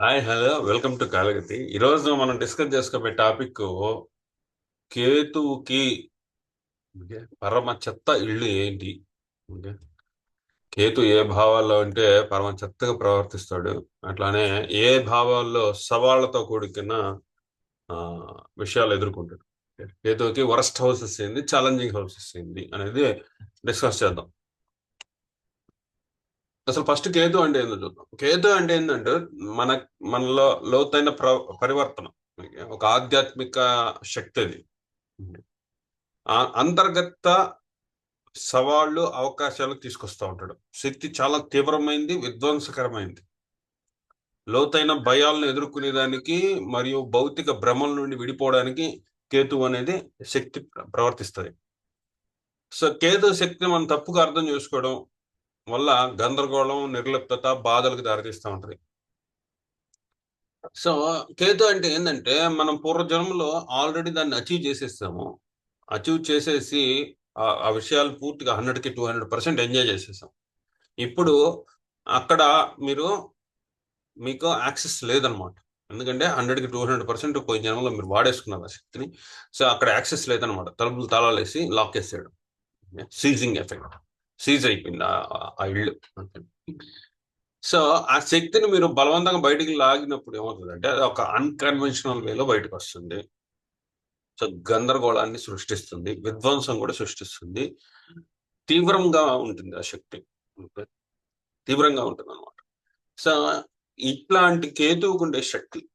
Hi hello welcome to Kalagathi ఈరోజు మనం discuss చేసుకోబోయే టాపిక్ కేతువుకి పరమ చెత్త ఇళ్ళు ఏంటి? ఓకే. కేతు ఏ భావాల్లో ఉంటే పరమ చెత్తగా ప్రవర్తిస్తాడు. అట్లానే ఏ భావాల్లో సవాళ్ళతో కూడుకున్న ఆ, విషయాలు ఎదుర్కొంటాడు. కేతువుకి వరస్ట్ హౌసెస్ ఏంది? ఛాలెంజింగ్ హౌసెస్ ఏంది? అనేది డిస్కస్ చేద్దాం. అసలు ఫస్ట్ కేతు అంటే ఏందో చూద్దాం. కేతు అంటే ఏంటంటే మన మనలో లోతైన ప్ర పరివర్తన. ఒక ఆధ్యాత్మిక శక్తి అది. అంతర్గత సవాళ్ళు అవకాశాలు తీసుకొస్తా ఉంటాడు. శక్తి చాలా తీవ్రమైంది విధ్వంసకరమైంది. లోతైన భయాలను ఎదుర్కొనే దానికి మరియు భౌతిక భ్రమల నుండి విడిపోవడానికి కేతు అనేది శక్తి ప్రవర్తిస్తుంది. సో కేతు శక్తిని మనం తప్పుగా అర్థం చేసుకోవడం వల్ల గందరగోళం నిర్లిప్తత బాధలకు దారితీస్తూ ఉంటుంది. సో కేతు అంటే ఏంటంటే మనం పూర్వజన్మలో ఆల్రెడీ దాన్ని అచీవ్ చేసేస్తాము అచీవ్ చేసేసి ఆ విషయాలు పూర్తిగా హండ్రెడ్కి టూ హండ్రెడ్ పర్సెంట్ ఎంజాయ్ చేసేసాం. ఇప్పుడు అక్కడ మీరు మీకు యాక్సెస్ లేదనమాట. ఎందుకంటే హండ్రెడ్కి టూ హండ్రెడ్ పర్సెంట్ కొన్ని జన్మలో మీరు వాడేసుకున్నారు ఆ శక్తిని. సో అక్కడ యాక్సెస్ లేదనమాట. తలుపులు తాళాలు లాక్ వేసాడు సీజింగ్ ఎఫెక్ట్. సీజ్ అయిపోయింది. ఆ- ఇల్లు. సో ఆ శక్తిని మీరు బలవంతంగా బయటికి లాగినప్పుడు ఏమవుతుందంటే అది ఒక అన్కన్వెన్షనల్ వేలో బయటకు వస్తుంది. సో గందరగోళాన్ని సృష్టిస్తుంది. విధ్వంసం కూడా సృష్టిస్తుంది. తీవ్రంగా ఉంటుంది ఆ శక్తి. తీవ్రంగా ఉంటుంది అనమాట సో ఇట్లాంటి కేతువుకుండే శక్తి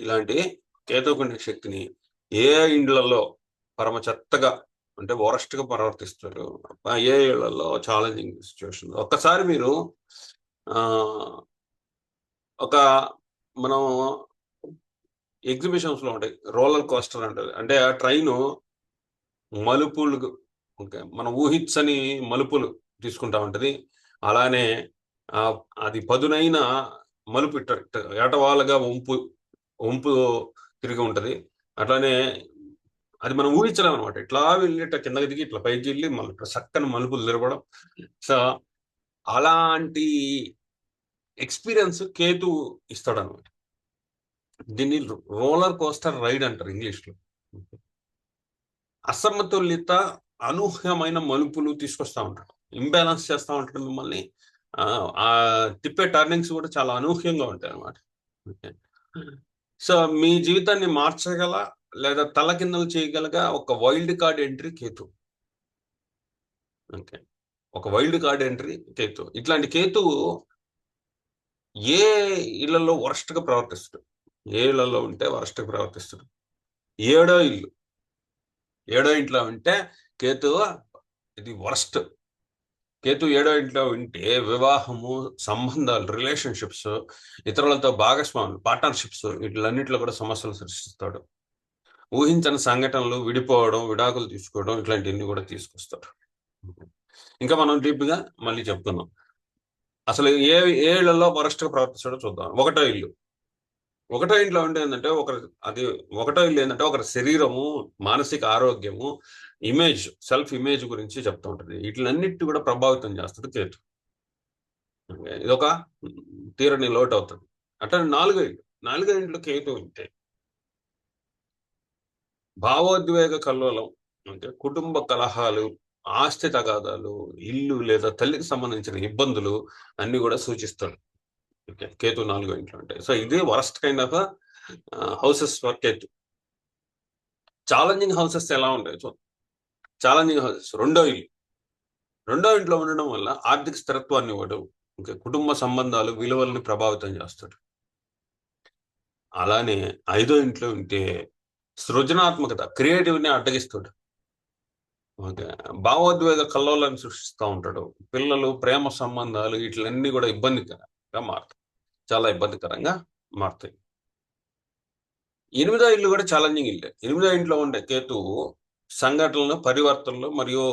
ఇలాంటి కేతువుకుండే శక్తిని ఏ ఇండ్లలో పరమ చెత్తగా అంటే వరస్ట్గా ప్రవర్తిస్తారు. ఆ ఏ ఛాలెంజింగ్ సిచ్యువేషన్ ఒక్కసారి మీరు ఒక మనం ఎగ్జిబిషన్స్లో ఉంటాయి. రోలర్ కోస్టర్ అంటారు అంటే ఆ ట్రైన్ మలుపులు ఓకే మనం ఊహించని మలుపులు తీసుకుంటా ఉంటది. అలానే అది పదునైన మలుపు ఇట్ట ఇట్ట వంపు వంపు తిరిగి ఉంటది. అట్లానే అది మనం ఊహించలేం అనమాట ఇట్లా వెళ్ళి ఇట్లా కిందకి దిగి ఇట్లా పైకి వెళ్ళి మళ్ళీ ఇట్లా చక్కని మలుపులు తిరగడం. సో అలాంటి ఎక్స్పీరియన్స్ కేతు ఇస్తాడు అనమాట దీన్ని రోలర్ కోస్టర్ రైడ్ అంటారు ఇంగ్లీష్లో అసమతుల్యత అనూహ్యమైన మలుపులు తీసుకొస్తా ఉంటాడు. ఇంబ్యాలెన్స్ చేస్తూ ఉంటాడు మిమ్మల్ని. ఆ, ఆ తిప్పే టర్నింగ్స్ కూడా చాలా అనూహ్యంగా ఉంటాయి అనమాట సో మీ జీవితాన్ని మార్చగల లేదా తలకిందలు చేయగలగ ఒక wild card entry Ketu. Okay. ఒక వైల్డ్ కార్డ్ ఎంట్రీ కేతు. ఇట్లాంటి కేతు ఏ ఇళ్ళలో వరస్ట్గా ప్రవర్తిస్తాడు. ఏ ఇళ్ళలో ఉంటే వరస్ట్గా ప్రవర్తిస్తాడు. ఏడో ఇల్లు. ఏడో ఇంట్లో ఉంటే కేతు ఇది వరస్ట్. కేతు ఏడో ఇంట్లో ఉంటే వివాహము సంబంధాలు రిలేషన్షిప్స్ ఇతరులతో భాగస్వాములు పార్ట్నర్షిప్స్ వీటిలన్నింటిలో కూడా సమస్యలు సృష్టిస్తాడు. ఊహించని సంఘటనలు విడిపోవడం విడాకులు తీసుకోవడం ఇట్లాంటివన్నీ కూడా తీసుకొస్తాడు ఇంకా మనం డీప్గా మళ్ళీ చెప్తున్నాం. అసలు ఏ ఏ ఇళ్ళలో గా ప్రవర్తిస్తాడో చూద్దాం. ఒకటో ఇల్లు. ఒకటో ఇంట్లో ఉంటే ఏంటంటే ఒక అది ఒకటో ఇల్లు ఏంటంటే ఒకరి శరీరము మానసిక ఆరోగ్యము ఇమేజ్ సెల్ఫ్ ఇమేజ్ గురించి చెప్తూ ఉంటుంది. వీటిలన్నిటి కూడా ప్రభావితం చేస్తుంది కేతు. ఇది ఒక తీరని లోటు అవుతుంది. అంటే నాలుగో ఇల్లు. నాలుగో ఇంట్లో కేతు ఉంటాయి భావోద్వేగ కల్లోలం అంటే కుటుంబ కలహాలు ఆస్తి తగాదాలు ఇల్లు లేదా తల్లికి సంబంధించిన ఇబ్బందులు అన్ని కూడా సూచిస్తాడు. ఓకే కేతు నాలుగో ఇంట్లో ఉంటాయి సో ఇది worst kind of houses for Ketu. Challenging houses ఎలా ఉంటాయి చూ ఛాలెంజింగ్ హౌసెస్ రెండో ఇల్లు. రెండో ఇంట్లో ఉండడం వల్ల ఆర్థిక స్థిరత్వాన్ని ఇవ్వడం. ఓకే కుటుంబ సంబంధాలు విలువలను ప్రభావితం చేస్తాడు. అలానే ఐదో ఇంట్లో ఉంటే సృజనాత్మకత క్రియేటివ్ని అడ్డగిస్తాడు. ఓకే. భావోద్వేగ కల్లోలాన్ని సృష్టిస్తూ ఉంటాడు. పిల్లలు ప్రేమ సంబంధాలు వీటిలన్నీ కూడా ఇబ్బందికరంగా మారుతాయి. చాలా ఇబ్బందికరంగా మారుతాయి. ఎనిమిదో ఇల్లు కూడా ఛాలెంజింగ్ ఇల్లే. ఎనిమిదో ఇంట్లో ఉండే కేతు సంఘటనలు పరివర్తనలు మరియు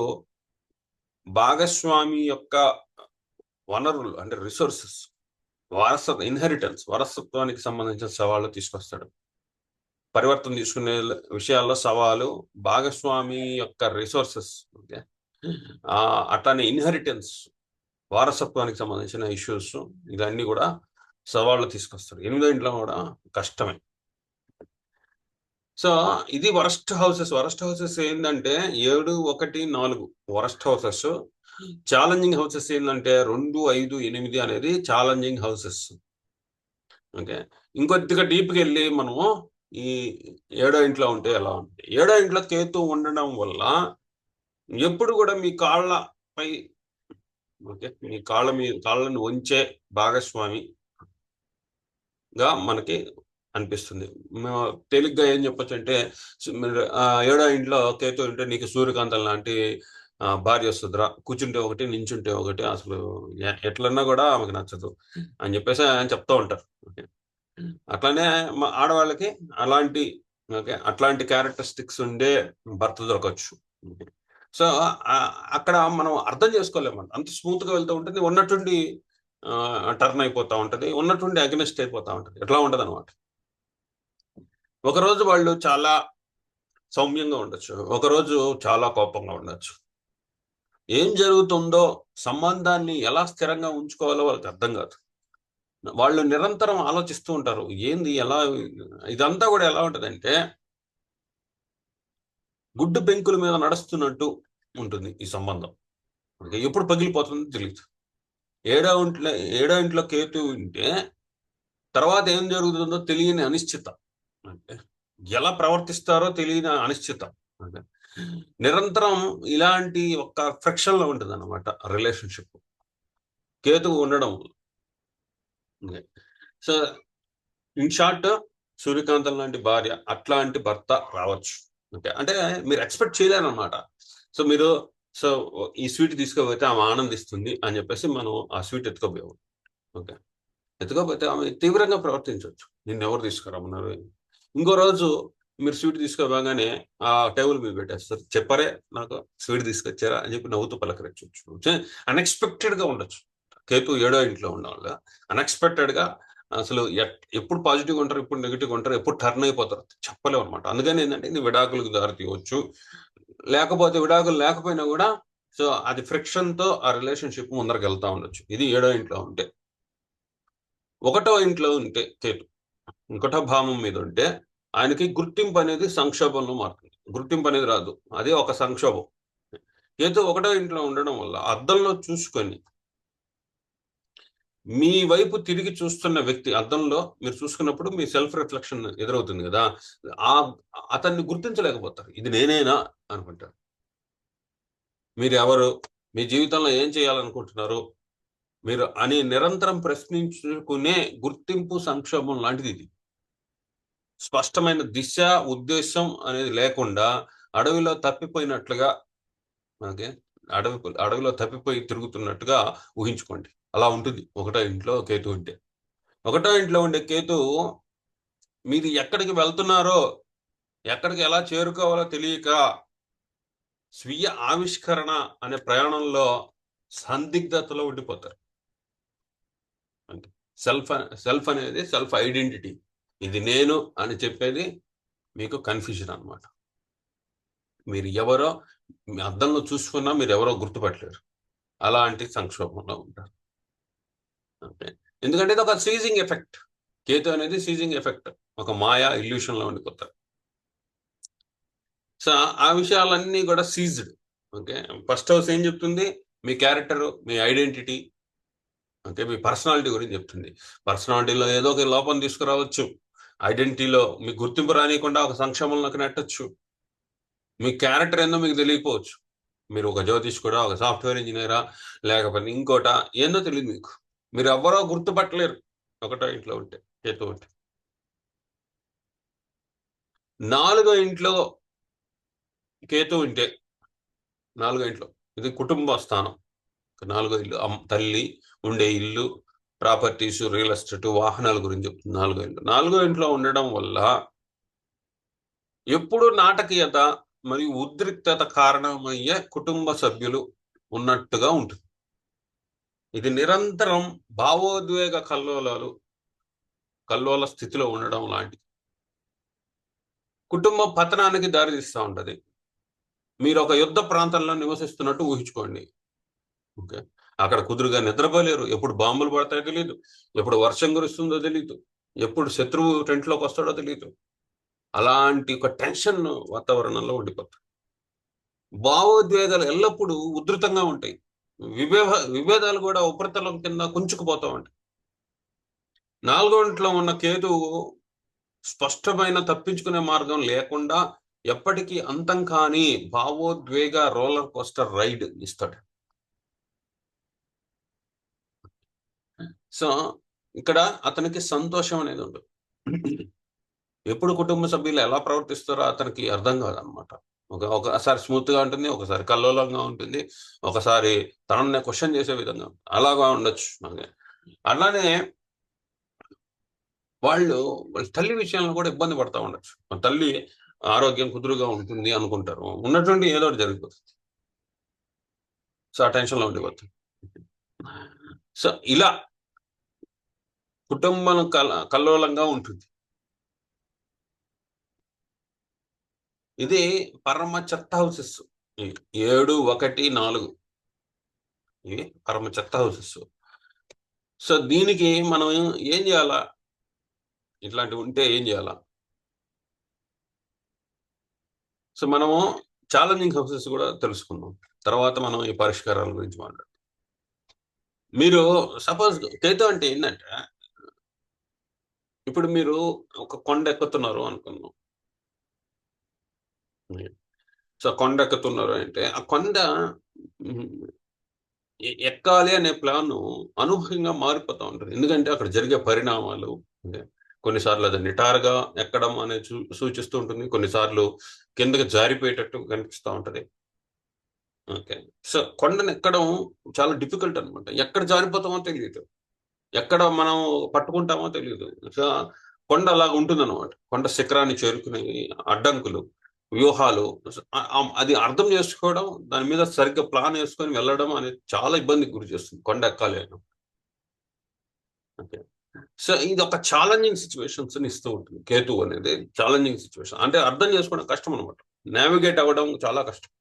భాగస్వామి యొక్క వనరులు అంటే రిసోర్సెస్ వారసత్వ ఇన్హెరిటెన్స్ వారసత్వానికి సంబంధించిన సవాళ్ళు తీసుకొస్తాడు. పరివర్తన తీసుకునే విషయాల్లో సవాలు భాగస్వామి యొక్క రిసోర్సెస్ ఓకే అట్లానే ఇన్హెరిటెన్స్ వారసత్వానికి సంబంధించిన ఇష్యూస్ ఇవన్నీ కూడా సవాళ్ళు తీసుకొస్తారు. ఎనిమిదో ఇంట్లో కూడా కష్టమే. సో ఇది వరస్ట్ హౌసెస్. వరస్ట్ హౌసెస్ ఏంటంటే ఏడు ఒకటి నాలుగు వరస్ట్ హౌసెస్. ఛాలెంజింగ్ హౌసెస్ ఏంటంటే రెండు ఐదు ఎనిమిది అనేది ఛాలెంజింగ్ హౌసెస్. ఓకే? ఇంకొద్దిగా డీప్కి వెళ్ళి మనము ఈ ఏడో ఇంట్లో ఉంటే ఎలా ఉంటుంది ఏడో ఇంట్లో కేతు ఉండడం వల్ల ఎప్పుడు కూడా మీ కాళ్ళపై ఓకే మీ కాళ్ళ మీ కాళ్ళను వంచే భాగస్వామి గా మనకి అనిపిస్తుంది. మేము తేలిగ్గా ఏం చెప్పొచ్చు అంటే ఏడో ఇంట్లో కేతు ఉంటే నీకు సూర్యకాంతం లాంటి భార్య వస్తుందిరా కూర్చుంటే ఒకటి నించుంటే ఒకటి అసలు ఎట్లన్నా కూడా ఆమెకు నచ్చదు అని చెప్పేసి ఆయన చెప్తూ ఉంటారు. ఓకే. అట్లానే మా ఆడవాళ్ళకి అలాంటి ఓకే అట్లాంటి క్యారెక్టరిస్టిక్స్ ఉండే భర్త దొరకచ్చు. సో అక్కడ మనం అర్థం చేసుకోలేము అంత స్మూత్గా వెళ్తూ ఉంటుంది. ఉన్నటువంటి టర్న్ అయిపోతా ఉంటుంది. ఉన్నటువంటి అగ్నెస్ట్ అయిపోతా ఉంటుంది. ఎట్లా ఉండదు అనమాట ఒకరోజు వాళ్ళు చాలా సౌమ్యంగా ఉండొచ్చు. ఒకరోజు చాలా కోపంగా ఉండొచ్చు. ఏం జరుగుతుందో సంబంధాన్ని ఎలా స్థిరంగా ఉంచుకోవాలో వాళ్ళకి అర్థం కాదు. వాళ్ళు నిరంతరం ఆలోచిస్తూ ఉంటారు. ఏంది ఎలా ఇదంతా కూడా ఎలా ఉంటుందంటే గుడ్డు పెంకుల మీద నడుస్తున్నట్టు ఉంటుంది ఈ సంబంధం. ఎప్పుడు పగిలిపోతుందో తెలియదు ఏడో ఇంట్లో ఏడో ఇంట్లో కేతు ఉంటే తర్వాత ఏం జరుగుతుందో తెలియని అనిశ్చిత. అంటే ఎలా ప్రవర్తిస్తారో తెలియని అనిశ్చిత. అంటే నిరంతరం ఇలాంటి ఒక ఫ్రిక్షన్లో ఉంటుంది అనమాట రిలేషన్షిప్. కేతువు ఉండడం సో ఇన్ షార్ట్ సూర్యకాంతం లాంటి భార్య అట్లాంటి భర్త రావచ్చు. ఓకే. అంటే మీరు ఎక్స్పెక్ట్ చేయలేరన్నమాట. సో మీరు సో ఈ స్వీట్ తీసుకోపోతే ఆమె ఆనందిస్తుంది అని చెప్పేసి మనం ఆ స్వీట్ ఎత్తుకోపోయాము ఓకే. ఎత్తుకోపోతే ఆమె తీవ్రంగా ప్రవర్తించవచ్చు నిన్ను ఎవరు తీసుకురమ్మన్నారు? ఇంకో రోజు మీరు స్వీట్ తీసుకోగానే ఆ టేబుల్ మీద పెట్టేస్తారు. చెప్పరే నాకు స్వీట్ తీసుకొచ్చారా అని చెప్పి నవ్వుతూ పలకరించవచ్చు అన్ఎక్స్పెక్టెడ్గా ఉండొచ్చు. కేతు ఏడో ఇంట్లో ఉండాలి అన్ఎక్స్పెక్టెడ్గా అసలు ఎట్- ఎప్పుడు పాజిటివ్ ఉంటారు ఎప్పుడు నెగిటివ్ ఉంటారు ఎప్పుడు టర్న్ అయిపోతారు చెప్పలేము అనమాట అందుకని ఏంటంటే ఇది విడాకులకు దారి తీయవచ్చు. లేకపోతే విడాకులు లేకపోయినా కూడా సో అది ఫ్రిక్షన్తో ఆ రిలేషన్షిప్ ముందరకు వెళ్తా ఉండొచ్చు. ఇది ఏడో ఇంట్లో ఉంటే. ఒకటో ఇంట్లో ఉంటే కేతు ఒకటో భావం మీద ఉంటే ఆయనకి గుర్తింపు అనేది సంక్షోభంలో మారుతుంది. గుర్తింపు అనేది రాదు. అదే ఒక సంక్షోభం. ఏదో ఒకటో ఇంట్లో ఉండడం వల్ల అద్దంలో చూసుకొని మీ వైపు తిరిగి చూస్తున్న వ్యక్తి అర్థంలో మీరు చూసుకున్నప్పుడు మీ సెల్ఫ్ రిఫ్లెక్షన్ ఎదురవుతుంది కదా. ఆ అతన్ని గుర్తించలేకపోతారు. ఇది నేనేనా అనుకుంటారు. మీరు ఎవరు? మీ జీవితంలో ఏం చేయాలనుకుంటున్నారు? మీరు అని నిరంతరం ప్రశ్నించుకునే గుర్తింపు సంక్షోభం లాంటిది ఇది. స్పష్టమైన దిశ ఉద్దేశం అనేది లేకుండా అడవిలో తప్పిపోయినట్లుగా మనకి అడవి అడవిలో తప్పిపోయి తిరుగుతున్నట్టుగా ఊహించుకోండి. అలా ఉంటుంది. ఒకటో ఇంట్లో కేతు ఉంటే. ఒకటో ఇంట్లో ఉండే కేతు మీరు ఎక్కడికి వెళ్తున్నారో ఎక్కడికి ఎలా చేరుకోవాలో తెలియక స్వీయ ఆవిష్కరణ అనే ప్రయాణంలో సందిగ్ధతలో ఉండిపోతారు. సెల్ఫ్ సెల్ఫ్ అనేది సెల్ఫ్ ఐడెంటిటీ. ఇది నేను అని చెప్పేది మీకు కన్ఫ్యూజన్ అన్నమాట. మీరు ఎవరో మీ అద్దంలో చూసుకున్నా మీరు ఎవరో గుర్తుపట్టలేరు. అలాంటి సంక్షోభంలో ఉంటారు. ఓకే ఎందుకంటే ఇది ఒక సీజింగ్ ఎఫెక్ట్. కేతు అనేది సీజింగ్ ఎఫెక్ట్. ఒక మాయా ఇల్యూషన్లో ఉండిపోతారు సో ఆ విషయాలన్నీ కూడా సీజ్డ్. ఓకే? ఫస్ట్ హౌస్ ఏం చెప్తుంది? మీ క్యారెక్టర్ మీ ఐడెంటిటీ ఓకే? మీ పర్సనాలిటీ గురించి చెప్తుంది. పర్సనాలిటీలో ఏదో ఒక లోపం తీసుకురావచ్చు. ఐడెంటిటీలో మీ గుర్తింపు రానియకుండా ఒక సంక్షేమంలోకి నెట్టచ్చు. మీ క్యారెక్టర్ ఏందో మీకు తెలియకపోవచ్చు. మీరు ఒక జ్యోతిష్ కూడా ఒక సాఫ్ట్వేర్ ఇంజనీరా లేకపోతే ఇంకోట ఏందో తెలియదు మీకు. మీరు ఎవరో గుర్తుపట్టలేరు. ఒకటో ఇంట్లో ఉంటే చేతు ఉంటే. నాలుగో ఇంట్లో కేతు ఉంటే నాలుగో ఇంట్లో. ఇది కుటుంబ స్థానం. నాలుగో ఇల్లు తల్లి ఉండే ఇల్లు ప్రాపర్టీస్ రియల్ ఎస్టేట్ వాహనాల గురించి చెప్తుంది నాలుగో ఇంట్లో. నాలుగో ఇంట్లో ఉండడం వల్ల ఎప్పుడు నాటకీయత మరియు ఉద్రిక్తత కారణమయ్యే కుటుంబ సభ్యులు ఉన్నట్టుగా ఉంటుంది. ఇది నిరంతరం భావోద్వేగ కల్లోలాలు కల్లోల స్థితిలో ఉండడం లాంటిది. కుటుంబ పతనానికి దారితీస్తూ ఉంటుంది. మీరు ఒక యుద్ధ ప్రాంతంలో నివసిస్తున్నట్టు ఊహించుకోండి. ఓకే? అక్కడ కుదురుగా నిద్రపోలేరు. ఎప్పుడు బాంబులు పడతాయో తెలియదు ఎప్పుడు వర్షం కురుస్తుందో తెలియదు ఎప్పుడు శత్రువు టెంట్లోకి వస్తాడో తెలియదు అలాంటి ఒక టెన్షన్ వాతావరణంలో ఉండిపోతారు. భావోద్వేగాలు ఎల్లప్పుడూ ఉధృతంగా ఉంటాయి. విభేద విభేదాలు కూడా ఉపరితలం కింద కుంచుకుపోతా ఉంటాయి. నాలుగో ఇంట్లో ఉన్న కేతువు స్పష్టమైన తప్పించుకునే మార్గం లేకుండా ఎప్పటికీ అంతం కాని భావోద్వేగ రోలర్ కోస్టర్ రైడ్ ఇస్తాడు. సో ఇక్కడ అతనికి సంతోషం అనేది ఉండదు ఎప్పుడు కుటుంబ సభ్యులు ఎలా ప్రవర్తిస్తారో అతనికి అర్థం కాదనమాట. ఒక ఒకసారి స్మూత్గా ఉంటుంది ఒకసారి కల్లోలంగా ఉంటుంది ఒకసారి తనని క్వశ్చన్ చేసే విధంగా అలాగా ఉండొచ్చు అలానే వాళ్ళు వాళ్ళ తల్లి విషయంలో కూడా ఇబ్బంది పడతా ఉండొచ్చు. తల్లి ఆరోగ్యం కుదురుగా ఉంటుంది అనుకుంటారు. ఉన్నటువంటి ఏదో ఒకటి జరిగిపోతుంది. సో ఆ టెన్షన్లో ఉండిపోతుంది సో ఇలా కుటుంబం కల్ కల్లోలంగా ఉంటుంది. ఇది పరమ చెత్త హౌసెస్ ఏడు ఒకటి నాలుగు. ఇవి పరమ చెత్త హౌసెస్ సో దీనికి మనం ఏం చేయాలా? ఇట్లాంటివి ఉంటే ఏం చేయాలా? సో మనము ఛాలెంజింగ్ హౌసెస్ కూడా తెలుసుకుందాం. తర్వాత మనం ఈ పరిష్కారాల గురించి మాట్లాడతాం మీరు సపోజ్ కేతు అంటే ఏంటంటే ఇప్పుడు మీరు ఒక కొండ ఎక్కుతున్నారు అనుకుందాం. సో కొండ ఎక్కుతున్నారు అంటే ఆ కొండ ఎక్కాలి అనే ప్లాన్ అనూహ్యంగా మారిపోతూ ఉంటుంది. ఎందుకంటే అక్కడ జరిగే పరిణామాలు కొన్నిసార్లు అది నిటారుగా ఎక్కడం అనేది సూచిస్తూ ఉంటుంది. కొన్నిసార్లు కిందకి జారిపోయేటట్టు కనిపిస్తూ ఉంటది. ఓకే. సో కొండను ఎక్కడం చాలా డిఫికల్ట్ అనమాట ఎక్కడ జారిపోతామో తెలియదు. ఎక్కడ మనం పట్టుకుంటామో తెలియదు. సో కొండ అలాగ ఉంటుంది అనమాట కొండ శిఖరాన్ని చేరుకునే అడ్డంకులు. వ్యూహాలు అది అర్థం చేసుకోవడం దాని మీద సరిగ్గా ప్లాన్ వేసుకొని వెళ్ళడం అనేది చాలా ఇబ్బందికి గురి చేస్తుంది కొండ ఎక్కాలి అని ఓకే. సో ఇది ఒక ఛాలెంజింగ్ సిచ్యువేషన్స్ ఇస్తూ ఉంటుంది. కేతు అనేది ఛాలెంజింగ్ సిచ్యువేషన్. అంటే అర్థం చేసుకోవడం కష్టం అనమాట నావిగేట్ అవ్వడం చాలా కష్టం.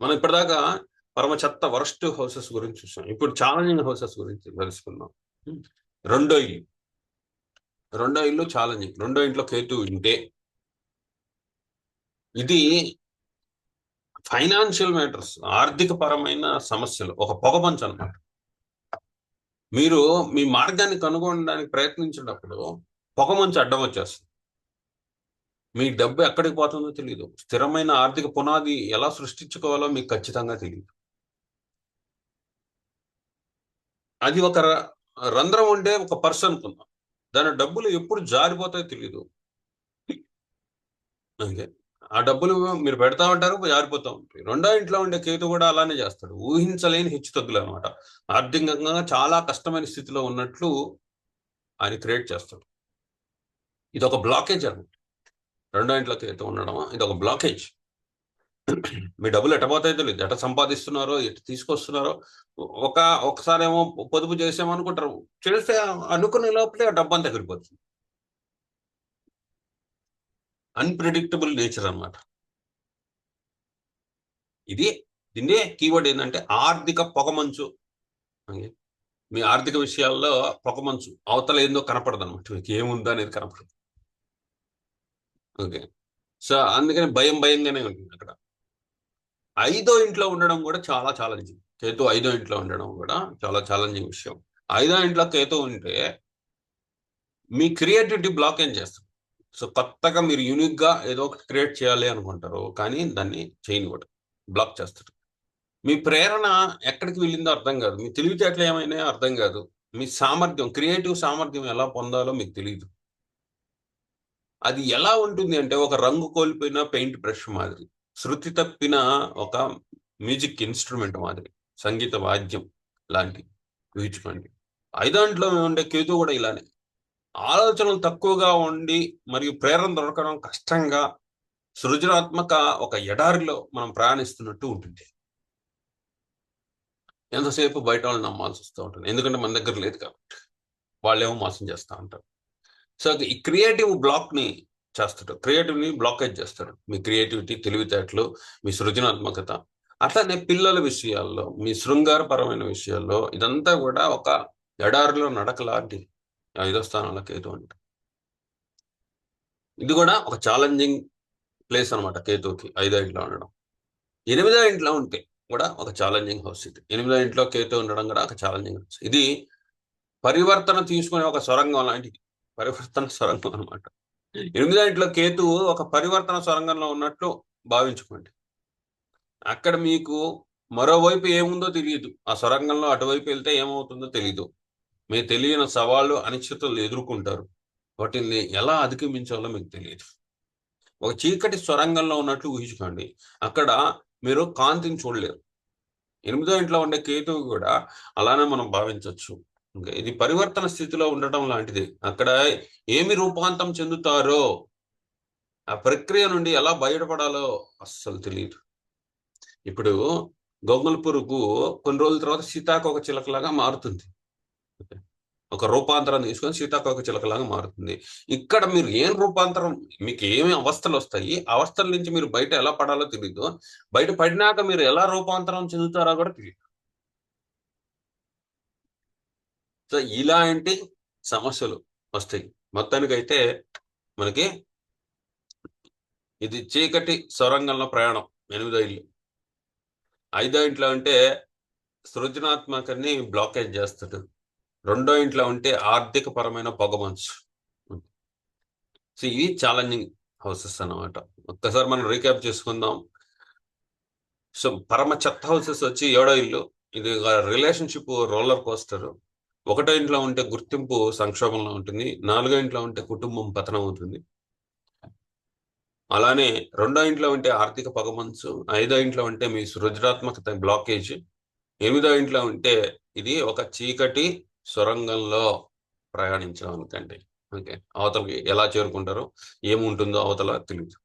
మనం ఇప్పటిదాకా పరమ చెత్త వరస్ట్ హౌసెస్ గురించి చూసాం. ఇప్పుడు ఛాలెంజింగ్ హౌసెస్ గురించి తెలుసుకుందాం. రెండో ఇల్లు. రెండో ఇల్లు ఛాలెంజింగ్. రెండో ఇంట్లో కేతు ఉంటే ఇది ఫైనాన్షియల్ మ్యాటర్స్ ఆర్థిక పరమైన సమస్యలు ఒక పొగమంచు అనమాట మీరు మీ మార్గాన్ని కనుగొనడానికి ప్రయత్నించేటప్పుడు పొగమంచు అడ్డం వచ్చేస్తుంది. మీ డబ్బు ఎక్కడికి పోతుందో తెలియదు స్థిరమైన ఆర్థిక పునాది ఎలా సృష్టించుకోవాలో మీకు ఖచ్చితంగా తెలియదు అది ఒక రంధ్రం ఉండే ఒక పర్సన్ అనుకుందాం. దాని డబ్బులు ఎప్పుడు జారిపోతాయో తెలియదు ఓకే ఆ డబ్బులు మీరు పెడతా ఉంటారు జారిపోతూ ఉంటాయి. రెండో ఇంట్లో ఉండే కేతు కూడా అలానే చేస్తాడు. ఊహించలేని హెచ్చు తగ్గులు అనమాట ఆర్థికంగా చాలా కష్టమైన స్థితిలో ఉన్నట్లు ఆయన క్రియేట్ చేస్తాడు. ఇది ఒక బ్లాకేజ్ అనమాట. రెండో ఇంట్లో కేతు ఉండడం ఇది ఒక బ్లాకేజ్. మీ డబ్బులు ఎట్టబోతాయో తెలియదు ఎట సంపాదిస్తున్నారో ఎటు తీసుకొస్తున్నారో ఒక ఒకసారి ఏమో పొదుపు చేసామనుకుంటారు. చేస్తే అనుకునే లోపలే ఆ డబ్బు అంతా ఎగిరిపోతుంది. అన్ప్రిడిక్టబుల్ నేచర్ అనమాట ఇది దీన్నే కీవర్డ్ ఏంటంటే ఆర్థిక పొగమంచు. మీ ఆర్థిక విషయాల్లో పొగమంచు అవతల ఏందో కనపడదు అనమాట మీకు ఏముందో అనేది కనపడదు. ఓకే? సో అందుకని భయం భయంగానే ఉంటుంది అక్కడ. ఐదో ఇంట్లో ఉండడం కూడా చాలా ఛాలెంజింగ్ కేతు ఐదో ఇంట్లో ఉండడం కూడా చాలా ఛాలెంజింగ్ విషయం. ఐదో ఇంట్లో కేతు ఉంటే మీ క్రియేటివిటీ బ్లాక్ ఏం చేస్తుంది? సో కొత్తగా మీరు యూనిక్గా ఏదో ఒకటి క్రియేట్ చేయాలి అనుకుంటారు కానీ దాన్ని చేయనివ్వడు బ్లాక్ చేస్తారు. మీ ప్రేరణ ఎక్కడికి వెళ్ళిందో అర్థం కాదు. మీ తెలివితేటలు ఏమైనా అర్థం కాదు. మీ సామర్థ్యం క్రియేటివ్ సామర్థ్యం ఎలా పొందాలో మీకు తెలియదు అది ఎలా ఉంటుంది అంటే ఒక రంగు కోల్పోయిన పెయింట్ బ్రష్ మాదిరి శృతి తప్పిన ఒక మ్యూజిక్ ఇన్స్ట్రుమెంట్ మాదిరి సంగీత వాద్యం లాంటి ఊహించుకోండి. ఐదాంట్లో ఉండే కేతు కూడా ఇలానే. ఆలోచనలు తక్కువగా ఉండి మరియు ప్రేరణ దొరకడం కష్టంగా సృజనాత్మక ఒక ఎడారిలో మనం ప్రయాణిస్తున్నట్టు ఉంటుంది. ఎంతసేపు బయట వాళ్ళు నమ్మాల్సి వస్తూ ఉంటుంది. ఎందుకంటే మన దగ్గర లేదు కాబట్టి. వాళ్ళేమో మోసం చేస్తూ ఉంటారు. సో ఈ క్రియేటివ్ బ్లాక్ని చేస్తాడు క్రియేటివ్ని బ్లాకేజ్ చేస్తాడు మీ క్రియేటివిటీ తెలివితేటలు మీ సృజనాత్మకత. అట్లానే పిల్లల విషయాల్లో మీ శృంగారపరమైన విషయాల్లో ఇదంతా కూడా ఒక ఎడారిలో నడక లాంటిది. ఐదో స్థానంలో కేతు అంటే. ఇది కూడా ఒక ఛాలెంజింగ్ ప్లేస్ అనమాట కేతుకి ఐదో ఇంట్లో ఉండడం. ఎనిమిదో ఇంట్లో ఉంటే కూడా ఒక ఛాలెంజింగ్ హౌస్ ఇది. ఎనిమిదో ఇంట్లో కేతు ఉండడం కూడా ఒక ఛాలెంజింగ్ హౌస్ ఇది పరివర్తన తీసుకునే ఒక సొరంగం లాంటిది. పరివర్తన సొరంగం అనమాట ఎనిమిదో ఇంట్లో కేతు ఒక పరివర్తన సొరంగంలో ఉన్నట్లు భావించుకోండి. అక్కడ మీకు మరోవైపు ఏముందో తెలియదు. ఆ సొరంగంలో అటువైపు వెళ్తే ఏమవుతుందో తెలియదు మీకు తెలియని సవాళ్ళు అనిశ్చితలు ఎదుర్కొంటారు. వాటిని ఎలా అధిగమించాలో మీకు తెలియదు. ఒక చీకటి స్వరంగంలో ఉన్నట్లు ఊహించుకోండి. అక్కడ మీరు కాంతిని చూడలేరు. ఎనిమిదో ఇంట్లో ఉండే కేతువు కూడా అలానే మనం భావించవచ్చు. ఇంకా ఇది పరివర్తన స్థితిలో ఉండటం లాంటిది. అక్కడ ఏమి రూపాంతం చెందుతారో ఆ ప్రక్రియ నుండి ఎలా బయటపడాలో అస్సలు తెలియదు. ఇప్పుడు గొంగళ పురుగు కొన్ని రోజుల తర్వాత సీతాకోక చిలకలాగా మారుతుంది. ఒక రూపాంతరం తీసుకొని సీతాకోక చిలకలాగా మారుతుంది. ఇక్కడ మీరు ఏం రూపాంతరం మీకు ఏమి అవస్థలు వస్తాయి అవస్థల నుంచి మీరు బయట ఎలా పడాలో తెలియదు బయట పడినాక మీరు ఎలా రూపాంతరం చెందుతారో కూడా తెలియదు సో ఇలాంటి సమస్యలు వస్తాయి. మొత్తానికైతే మనకి ఇది చీకటి సొరంగంలో ప్రయాణం. ఎనిమిదో ఇల్లు. ఐదో ఇంట్లో అంటే సృజనాత్మకని బ్లాకేజ్ చేస్తాడు రెండో ఇంట్లో ఉంటే ఆర్థిక పరమైన పొగమంచు సో ఇవి ఛాలెంజింగ్ హౌసెస్ అన్నమాట. ఒక్కసారి మనం రీక్యాప్ చేసుకుందాం. సో పరమ చెత్త హౌసెస్ వచ్చి ఏడో ఇల్లు. ఇది రిలేషన్షిప్ రోలర్ కోస్టర్ ఒకటో ఇంట్లో ఉంటే గుర్తింపు సంక్షోభంలో ఉంటుంది. నాలుగో ఇంట్లో ఉంటే కుటుంబం పతనం అవుతుంది. అలానే రెండో ఇంట్లో ఉంటే ఆర్థిక పగమంచు ఐదో ఇంట్లో ఉంటే మీ సృజనాత్మకత బ్లాకేజ్ ఎనిమిదో ఇంట్లో ఉంటే ఇది ఒక చీకటి సొరంగంలో ప్రయాణించడం అనుకండి ఓకే. అవతలకి ఎలా చేరుకుంటారో ఏముంటుందో అవతల తెలియదు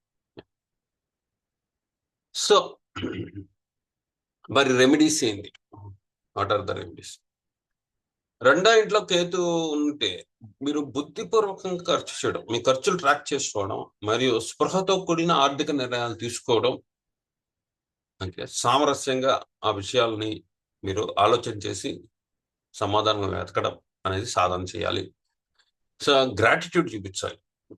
సో మరి రెమెడీస్ ఏంటి? What are the remedies? రెండో ఇంట్లో కేతు ఉంటే మీరు బుద్ధిపూర్వకంగా ఖర్చు చేయడం మీ ఖర్చులు ట్రాక్ చేసుకోవడం మరియు స్పృహతో కూడిన ఆర్థిక నిర్ణయాలు తీసుకోవడం అంటే సామరస్యంగా ఆ విషయాలని మీరు ఆలోచన చేసి సమాధానం వెతకడం అనేది సాధన చేయాలి. సో గ్రాటిట్యూడ్ చూపించాలి.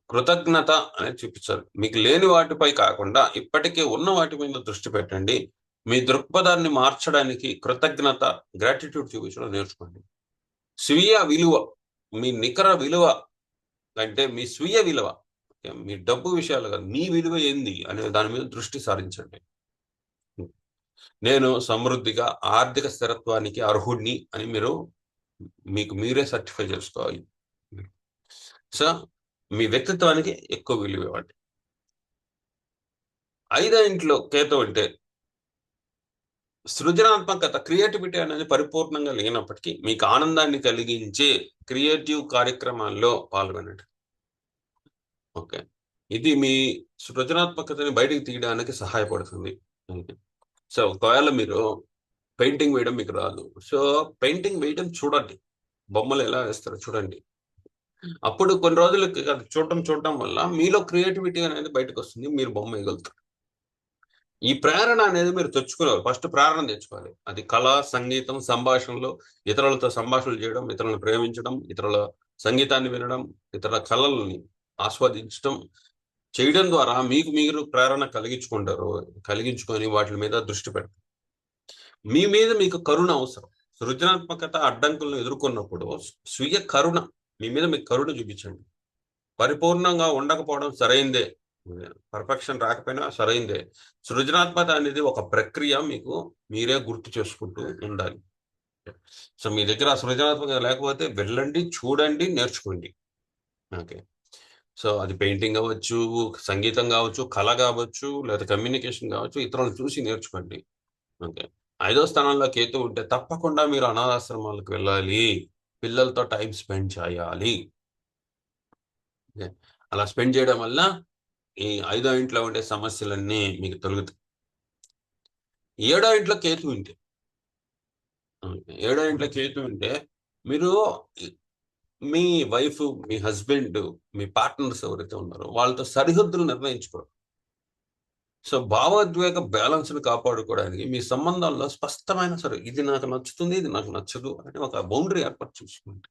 కృతజ్ఞత అనేది చూపించాలి. మీకు లేని వాటిపై కాకుండా ఇప్పటికే ఉన్న వాటి మీద దృష్టి పెట్టండి. మీ దృక్పథాన్ని మార్చడానికి కృతజ్ఞత గ్రాటిట్యూడ్ చూపించడం నేర్చుకోండి. స్వీయ విలువ మీ నికర విలువ అంటే మీ స్వీయ విలువ. మీ డబ్బు విషయాలు కాదు మీ విలువ ఏంది అనే దాని మీద దృష్టి సారించండి. నేను సమృద్ధిగా ఆర్థిక స్థిరత్వానికి అర్హుడిని అని మీరు మీకు మీరే సర్టిఫై చేసుకోవాలి. సో మీ వ్యక్తిత్వానికి ఎక్కువ విలువ ఇవ్వండి. ఐదో ఇంట్లో కేతో అంటే సృజనాత్మకత క్రియేటివిటీ అనేది పరిపూర్ణంగా లేనప్పటికీ మీకు ఆనందాన్ని కలిగించే క్రియేటివ్ కార్యక్రమాల్లో పాల్గొనండి. ఓకే. ఇది మీ సృజనాత్మకతని బయటికి తీయడానికి సహాయపడుతుంది. సో ఒకవేళ మీరు పెయింటింగ్ వేయడం మీకు రాదు. సో పెయింటింగ్ వేయడం చూడండి. బొమ్మలు ఎలా వేస్తారో చూడండి. అప్పుడు కొన్ని రోజులు చూడటం చూడటం వల్ల మీలో క్రియేటివిటీ అనేది బయటకు వస్తుంది మీరు బొమ్మ వేయగలుగుతారు. ఈ ప్రేరణ అనేది మీరు తెచ్చుకోవాలి ఫస్ట్ ప్రేరణ తెచ్చుకోవాలి. అది కళ సంగీతం సంభాషణలు ఇతరులతో సంభాషణలు చేయడం ఇతరులను ప్రేమించడం ఇతరుల సంగీతాన్ని వినడం ఇతరుల కళల్ని ఆస్వాదించడం చేయడం ద్వారా మీకు మీరు ప్రేరణ కలిగించుకుంటారు కలిగించుకొని వాటి మీద దృష్టి పెడతారు. మీ మీద మీకు కరుణ అవసరం. సృజనాత్మకత అడ్డంకులను ఎదుర్కొన్నప్పుడు స్వీయ కరుణ మీ మీద మీకు కరుణ చూపించండి. పరిపూర్ణంగా ఉండకపోవడం సరైందే. పర్ఫెక్షన్ రాకపోయినా సరైందే. సృజనాత్మక అనేది ఒక ప్రక్రియ మీకు మీరే గుర్తు చేసుకుంటూ ఉండాలి. సో మీ దగ్గర సృజనాత్మక లేకపోతే వెళ్ళండి చూడండి నేర్చుకోండి. ఓకే. సో అది పెయింటింగ్ కావచ్చు సంగీతం కావచ్చు కళ కావచ్చు లేదా కమ్యూనికేషన్ కావచ్చు ఇతరులను చూసి నేర్చుకోండి. ఓకే. ఐదో స్థానంలో కేతు ఉంటే తప్పకుండా మీరు అనాథాశ్రమాలకు వెళ్ళాలి. పిల్లలతో టైం స్పెండ్ చేయాలి. అలా స్పెండ్ చేయడం వల్ల ఈ ఐదో ఇంట్లో ఉండే సమస్యలన్నీ మీకు తొలుగుతాయి. ఏడో ఇంట్లో కేతు ఉంటే ఏడో ఇంట్లో కేతు ఉంటే మీరు మీ వైఫ్ మీ హస్బెండ్ మీ పార్ట్నర్స్ ఎవరైతే ఉన్నారో వాళ్ళతో సరిహద్దులు నిర్ణయించుకోవడం సో భావోద్వేగ బ్యాలెన్స్ని కాపాడుకోవడానికి మీ సంబంధాల్లో స్పష్టమైన సరే ఇది నాకు నచ్చుతుంది ఇది నాకు నచ్చదు అని ఒక బౌండరీ ఏర్పాటు చూసుకోండి.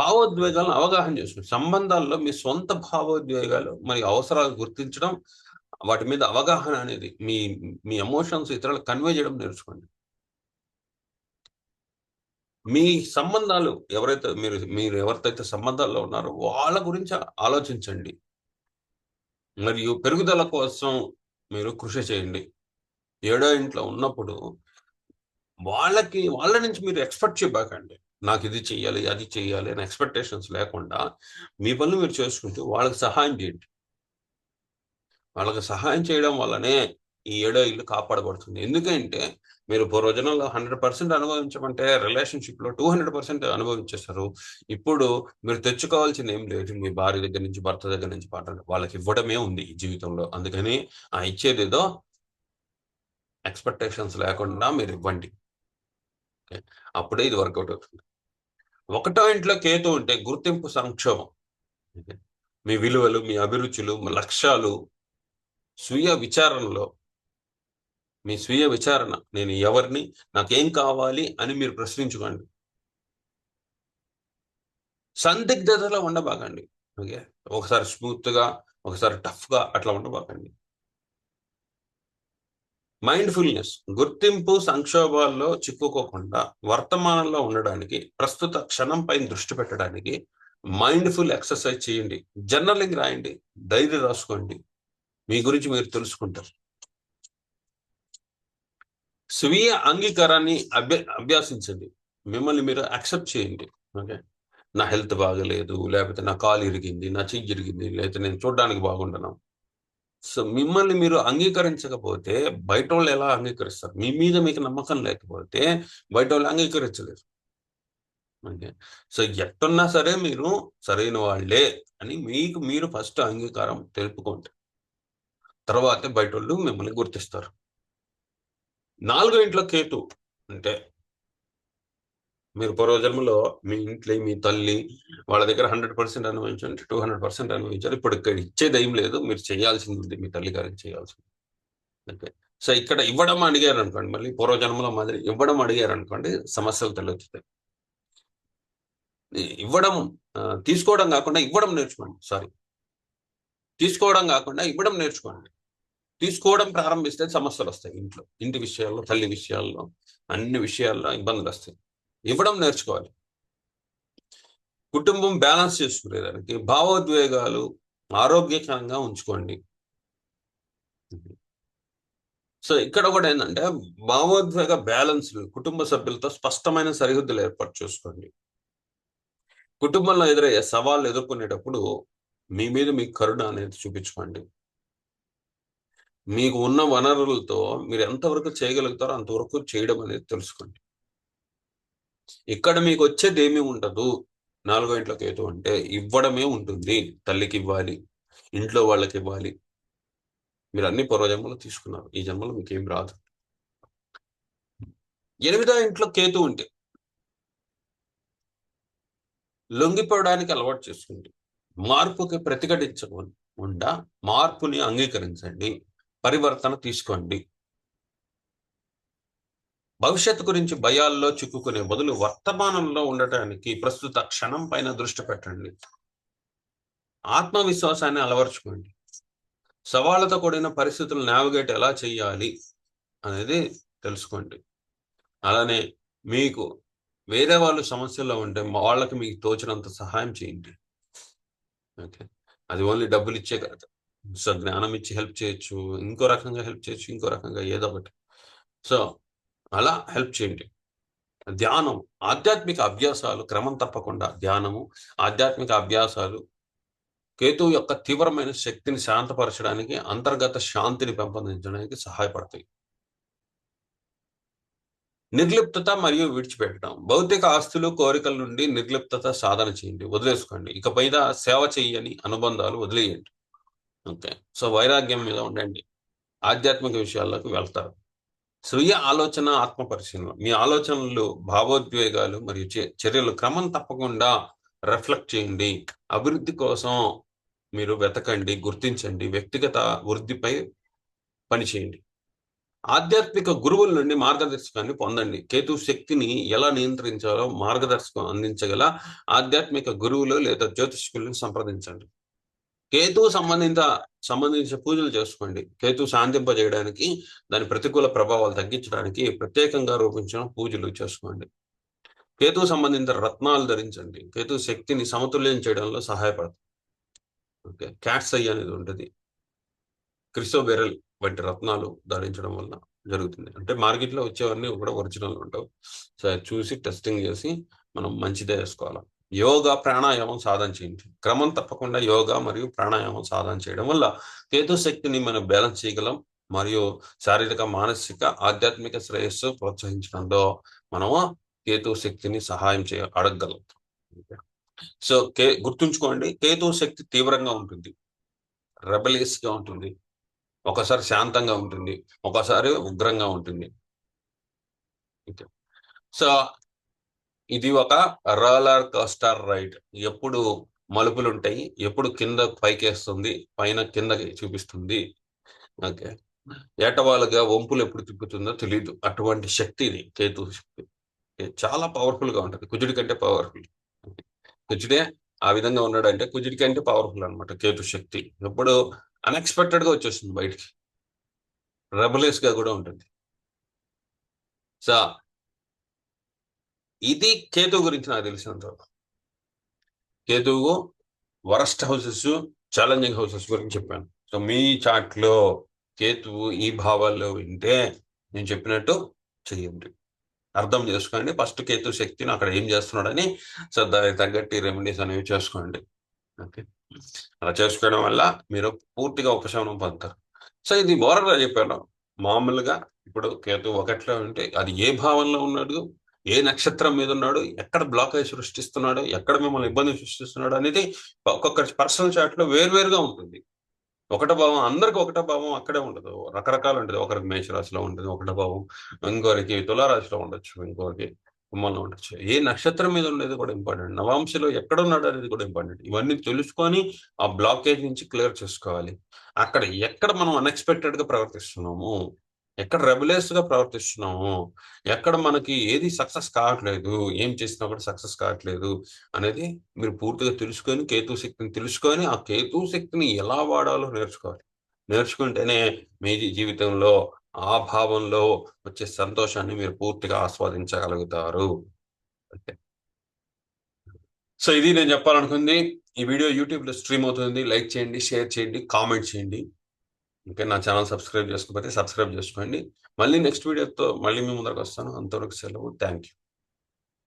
భావోద్వేగాలను అవగాహన చేసుకోండి. సంబంధాల్లో మీ సొంత భావోద్వేగాలు మరి అవసరాలు గుర్తించడం వాటి మీద అవగాహన అనేది మీ మీ ఎమోషన్స్ ఇతరులకు కన్వే చేయడం నేర్చుకోండి. మీ సంబంధాలు ఎవరైతే మీరు మీరు ఎవరితో సంబంధాల్లో ఉన్నారో వాళ్ళ గురించి ఆలోచించండి. మరియు పెరుగుదల కోసం మీరు కృషి చేయండి. ఏడో ఇంట్లో ఉన్నప్పుడు వాళ్ళకి వాళ్ళ నుంచి మీరు ఎక్స్పెక్ట్ చేయబాకండి. నాకు ఇది చెయ్యాలి అది చెయ్యాలి అని ఎక్స్పెక్టేషన్స్ లేకుండా మీ పనులు మీరు చేసుకుంటూ వాళ్ళకి సహాయం చేయండి. వాళ్ళకి సహాయం చేయడం వల్లనే ఈ ఏడో ఇల్లు కాపాడబడుతుంది. ఎందుకంటే మీరు పూర్వజనంలో హండ్రెడ్ పర్సెంట్ అనుభవించమంటే రిలేషన్షిప్లో టూ హండ్రెడ్ పర్సెంట్ అనుభవించేస్తారు. ఇప్పుడు మీరు తెచ్చుకోవాల్సింది ఏం లేదు. మీ భార్య దగ్గర నుంచి భర్త దగ్గర నుంచి పాటలు వాళ్ళకి ఇవ్వడమే ఉంది ఈ జీవితంలో. అందుకని ఆ ఇచ్చేది ఏదో ఎక్స్పెక్టేషన్స్ లేకుండా మీరు ఇవ్వండి. అప్పుడే ఇది వర్కౌట్ అవుతుంది. ఒకటో ఇంట్లో కేతు ఉంటే గుర్తింపు సంక్షోభం. మీ విలువలు మీ అభిరుచులు మీ లక్ష్యాలు స్వీయ విచారణలో మీ స్వీయ విచారణ. నేను ఎవరిని నాకేం కావాలి అని మీరు ప్రశ్నించుకోండి. సందిగ్ధతలో ఉండబాకండి. ఓకే? ఒకసారి స్మూత్గా ఒకసారి టఫ్గా అట్లా ఉండబాకండి. మైండ్ఫుల్నెస్. గుర్తింపు సంక్షోభాల్లో చిక్కుకోకుండా వర్తమానంలో ఉండడానికి ప్రస్తుత క్షణం పైన దృష్టి పెట్టడానికి మైండ్ఫుల్ ఎక్సర్సైజ్ చేయండి. జర్నలింగ్ రాయండి. డైరీ రాసుకోండి మీ గురించి మీరు తెలుసుకుంటారు. స్వీయ అంగీకారాన్ని అభ్య అభ్యాసించండి. మిమ్మల్ని మీరు యాక్సెప్ట్ చేయండి. ఓకే? నా హెల్త్ బాగలేదు లేకపోతే నా కాలు ఇరిగింది నా చెయ్యి ఇరిగింది లేకపోతే నేను చూడడానికి బాగుండను. సో మిమ్మల్ని మీరు అంగీకరించకపోతే బయట వాళ్ళు ఎలా అంగీకరిస్తారు? మీ మీద మీకు నమ్మకం లేకపోతే బయట వాళ్ళు అంగీకరించలేరు. ఓకే? సో ఎట్టున్నా సరే మీరు సరైన వాళ్ళే అని మీకు మీరు ఫస్ట్ అంగీకారం తెలుపుకోండి. తర్వాతే బయట వాళ్ళు మిమ్మల్ని గుర్తిస్తారు. నాలుగో ఇంట్లో కేతు అంటే మీరు పూర్వజన్మలో మీ ఇంట్లో మీ తల్లి వాళ్ళ దగ్గర హండ్రెడ్ పర్సెంట్ అనుభవించండి టూ హండ్రెడ్ పర్సెంట్ అనుభవించారు ఇప్పుడు ఇక్కడ ఇచ్చేది ఏం లేదు మీరు చేయాల్సింది ఉంది మీ తల్లి గారికి చేయాల్సింది. ఓకే. సో ఇక్కడ ఇవ్వడం అడిగారు అనుకోండి మళ్ళీ పూర్వజన్మలో మాదిరి ఇవ్వడం అడిగారు అనుకోండి సమస్యలు తలెత్తుతాయి. ఇవ్వడం తీసుకోవడం కాకుండా ఇవ్వడం నేర్చుకోండి సారీ. తీసుకోవడం కాకుండా ఇవ్వడం నేర్చుకోండి. తీసుకోవడం ప్రారంభిస్తే సమస్యలు వస్తాయి ఇంట్లో ఇంటి విషయాల్లో తల్లి విషయాల్లో అన్ని విషయాల్లో ఇబ్బందులు వస్తాయి. ఇవ్వడం నేర్చుకోవాలి. కుటుంబం బ్యాలెన్స్ చేసుకునేదానికి భావోద్వేగాలు ఆరోగ్యకరంగా ఉంచుకోండి. సో ఇక్కడ కూడా ఏంటంటే భావోద్వేగ బ్యాలెన్స్ కుటుంబ సభ్యులతో స్పష్టమైన సరిహద్దులు ఏర్పాటు చేసుకోండి. కుటుంబంలో ఎదురయ్యే సవాళ్ళు ఎదుర్కొనేటప్పుడు మీ మీద మీ కరుణ అనేది చూపించుకోండి. మీకు ఉన్న వనరులతో మీరు ఎంతవరకు చేయగలుగుతారో అంతవరకు చేయడం అనేది తెలుసుకోండి. ఇక్కడ మీకు వచ్చేది ఏమీ ఉండదు. నాలుగో ఇంట్లో కేతు అంటే ఇవ్వడమే ఉంటుంది. తల్లికి ఇవ్వాలి ఇంట్లో వాళ్ళకి ఇవ్వాలి. మీరు అన్ని పూర్వజన్మలు తీసుకున్నారు. ఈ జన్మలో మీకేం రాదు. ఎనిమిదో ఇంట్లో కేతు ఉంటే లొంగిపోవడానికి అలవాటు చేసుకోండి. మార్పుకి ప్రతిఘటించకుండా మార్పుని అంగీకరించండి. పరివర్తన తీసుకోండి. భవిష్యత్తు గురించి భయాల్లో చిక్కుకునే బదులు వర్తమానంలో ఉండటానికి ప్రస్తుత క్షణం పైన దృష్టి పెట్టండి. ఆత్మవిశ్వాసాన్ని అలవర్చుకోండి. సవాళ్ళతో కూడిన పరిస్థితులు నావిగేట్ ఎలా చేయాలి అనేది తెలుసుకోండి. అలానే మీకు వేరే వాళ్ళు సమస్యల్లో ఉంటే వాళ్ళకి మీకు తోచినంత సహాయం చేయండి. ఓకే? అది ఓన్లీ డబ్బులు ఇచ్చే కదా. సో జ్ఞానం ఇచ్చి హెల్ప్ చేయొచ్చు ఇంకో రకంగా హెల్ప్ చేయొచ్చు ఇంకో రకంగా ఏదో ఒకటి. సో అలా హెల్ప్ చేయండి. ధ్యానం ఆధ్యాత్మిక అభ్యాసాలు క్రమం తప్పకుండా. ధ్యానము ఆధ్యాత్మిక అభ్యాసాలు కేతు యొక్క తీవ్రమైన శక్తిని శాంతపరచడానికి అంతర్గత శాంతిని పెంపొందించడానికి సహాయపడతాయి. నిర్లిప్తత మరియు విడిచిపెట్టడం. భౌతిక ఆస్తులు కోరికల నుండి నిర్లిప్తత సాధన చేయండి వదిలేసుకోండి. ఇక పైన సేవ చేయని అనుబంధాలు వదిలేయండి. ఓకే. సో వైరాగ్యం మీద ఉండండి. ఆధ్యాత్మిక విషయాల్లోకి వెళ్తారు. స్వీయ ఆలోచన ఆత్మ పరిశీలన. మీ ఆలోచనలు భావోద్వేగాలు మరియు చర్యలు క్రమం తప్పకుండా రిఫ్లెక్ట్ చేయండి. అభివృద్ధి కోసం మీరు వెతకండి గుర్తించండి. వ్యక్తిగత వృద్ధిపై పనిచేయండి ఆధ్యాత్మిక గురువుల నుండి మార్గదర్శకాన్ని పొందండి. కేతు శక్తిని ఎలా నియంత్రించాలో మార్గదర్శకం అందించగల ఆధ్యాత్మిక గురువులు లేదా జ్యోతిష్కులను సంప్రదించండి. కేతు సంబంధిత సంబంధించిన పూజలు చేసుకోండి. కేతు శాంతింపజేయడానికి దాని ప్రతికూల ప్రభావాలు తగ్గించడానికి ప్రత్యేకంగా రూపించిన పూజలు చేసుకోండి. కేతు సంబంధిత రత్నాలు ధరించండి. కేతు శక్తిని సమతుల్యం చేయడంలో సహాయపడుతుంది ఓకే. క్యాట్స్ అయ్యి అనేది ఉంటుంది. క్రిసోబెరల్ వంటి రత్నాలు ధరించడం వల్ల జరుగుతుంది. అంటే మార్కెట్లో వచ్చేవన్నీ కూడా ఒరిజినల్ ఉంటావు. సో అది చూసి టెస్టింగ్ చేసి మనం మంచిదే వేసుకోవాలి. యోగా ప్రాణాయామం సాధన చేయండి. క్రమం తప్పకుండా యోగా మరియు ప్రాణాయామం సాధన చేయడం వల్ల కేతు శక్తిని మనం బ్యాలెన్స్ చేయగలం మరియు శారీరక మానసిక ఆధ్యాత్మిక శ్రేయస్సు ప్రోత్సహించడంలో మనము కేతు శక్తిని సహాయం చేయ అడగగలం. సో కే గుర్తుంచుకోండి కేతు శక్తి తీవ్రంగా ఉంటుంది. రెబలియస్గా ఉంటుంది. ఒకసారి శాంతంగా ఉంటుంది. ఒకసారి ఉగ్రంగా ఉంటుంది. సో ఇది ఒక రోలర్ కోస్టర్ రైడ్. ఎప్పుడు మలుపులు ఉంటాయి ఎప్పుడు కింద పైకేస్తుంది పైన కిందకి చూపిస్తుంది. ఓకే. ఏటవాలుగా వంపులు ఎప్పుడు తిప్పుతుందో తెలియదు అటువంటి శక్తి ఇది కేతు శక్తి. చాలా పవర్ఫుల్గా ఉంటుంది. కుజుడి కంటే పవర్ఫుల్. కుజుడే ఆ విధంగా ఉన్నాడు అంటే కుజుడి కంటే పవర్ఫుల్ అనమాట కేతు శక్తి. ఎప్పుడు అన్ఎక్స్పెక్టెడ్గా వచ్చేస్తుంది బయటికి. రెబలేస్గా కూడా ఉంటుంది. సో ఇది కేతు గురించి నాకు తెలిసినంత కేతువు వరస్ట్ హౌసెస్ ఛాలెంజింగ్ హౌసెస్ గురించి చెప్పాను. సో మీ చాట్లో కేతువు ఈ భావాల్లో వింటే నేను చెప్పినట్టు చెయ్యండి. అర్థం చేసుకోండి. ఫస్ట్ కేతు శక్తిని అక్కడ ఏం చేస్తున్నాడని సో దానికి తగ్గట్టి రెమెడీస్ అనేవి చేసుకోండి. ఓకే? అలా చేసుకోవడం వల్ల మీరు పూర్తిగా ఉపశమనం పొందుతారు. సో ఇది ఓవరాల్గా చెప్పాను. మామూలుగా ఇప్పుడు కేతు ఒకట్లో ఉంటే అది ఏ భావంలో ఉన్నాడు? ఏ నక్షత్రం మీద ఉన్నాడు ఎక్కడ బ్లాకేజ్ సృష్టిస్తున్నాడు ఎక్కడ మిమ్మల్ని ఇబ్బంది సృష్టిస్తున్నాడు అనేది ఒక్కొక్క పర్సనల్ చాట్లో వేరువేరుగా ఉంటుంది. ఒకట భావం అందరికి ఒకట భావం అక్కడే ఉండదు. రకరకాలు ఉంటుంది ఒకరికి మేషరాశిలో ఉంటుంది ఒకట భావం ఇంకొకరికి తులారాశిలో ఉండొచ్చు ఇంకొకరికి కుంభంలో ఉండొచ్చు. ఏ నక్షత్రం మీద ఉండేది కూడా ఇంపార్టెంట్ నవాంశలో ఎక్కడ ఉన్నాడు అనేది కూడా ఇంపార్టెంట్ ఇవన్నీ తెలుసుకొని ఆ బ్లాకేజ్ నుంచి క్లియర్ చేసుకోవాలి. అక్కడ ఎక్కడ మనం అన్ఎక్స్పెక్టెడ్గా ప్రవర్తిస్తున్నాము? ఎక్కడ రెబులేస్గా ప్రవర్తిస్తున్నాము ఎక్కడ మనకి ఏది సక్సెస్ కావట్లేదు ఏం చేసినా కూడా సక్సెస్ కావట్లేదు అనేది మీరు పూర్తిగా తెలుసుకొని కేతు శక్తిని తెలుసుకొని ఆ కేతు శక్తిని ఎలా వాడాలో నేర్చుకోవాలి. నేర్చుకుంటేనే మీ జీవితంలో ఆ భావంలో వచ్చే సంతోషాన్ని మీరు పూర్తిగా ఆస్వాదించగలుగుతారు. ఓకే సో ఇది నేను చెప్పాలనుకుంది. ఈ వీడియో యూట్యూబ్లో స్ట్రీమ్ అవుతుంది. లైక్ చేయండి షేర్ చేయండి కామెంట్ చేయండి. ఓకే నా ఛానల్ సబ్స్క్రైబ్ చేసుకోకపోతే సబ్స్క్రైబ్ చేసుకోండి. మళ్ళీ నెక్స్ట్ వీడియోతో మళ్ళీ మీ ముందరకు వస్తాను. అంతవరకు సెలవు. Thank you